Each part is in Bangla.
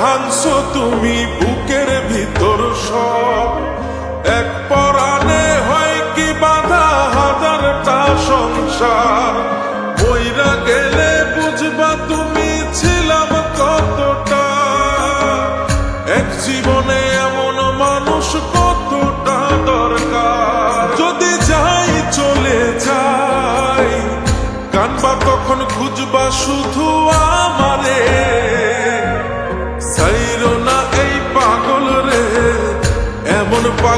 ভাঙছো তুমি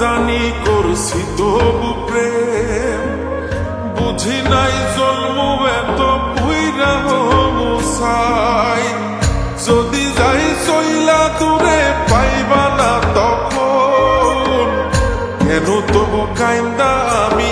জানি করছি তবু প্রেম। বুঝি নাই জন্ম এত পুইরা যদি যাই চইলা দূরে, পাইবা না তখন। কেন তবু কাইন্দা আমি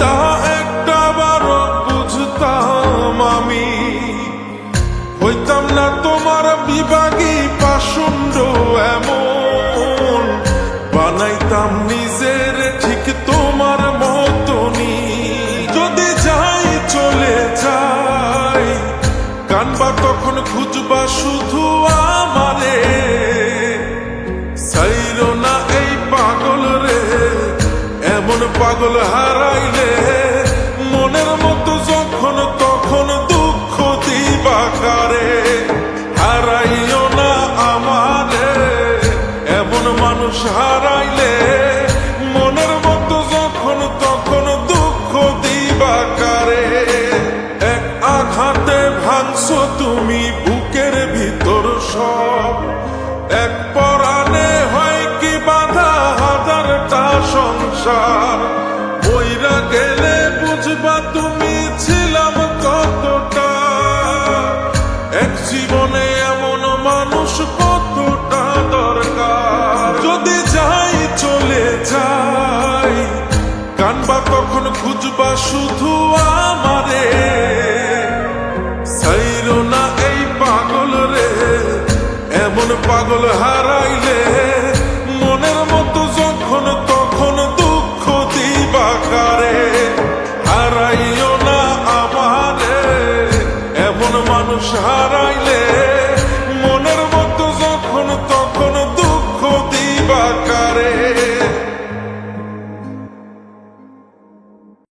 তা একটা বারো বুঝতাম আমি, হইতাম না তোমার বিভাগী এমন। বানাইতাম নিজের ঠিক তোমার যদি যাই চলে যাই, কানবা তখন খুঁজবা শুধু আমারে। সাইরো না এই পাগল রে, এমন পাগল হারাইলে দিবা কারে হারাইও না আমারে। এমন মানুষ হারাইলে মনের মতো যখন, তখন দুঃখ দিবা কারে। এক আঘাতে ভাঙছো তুমি বুকের ভিতর সব। এক পরাণে হয় কি বাধা হাজারটা সংসার। বইরা গেলে বুঝবা তুমি ছিলাম কতটা জীবনে এমন মানুষ কতটা দরকার? যদি যাই, চলে যাই। কানবা তখন খুঁজবা শুধু আমারে? সাইরো না এই পাগল রে, এমন পাগল হারাইলে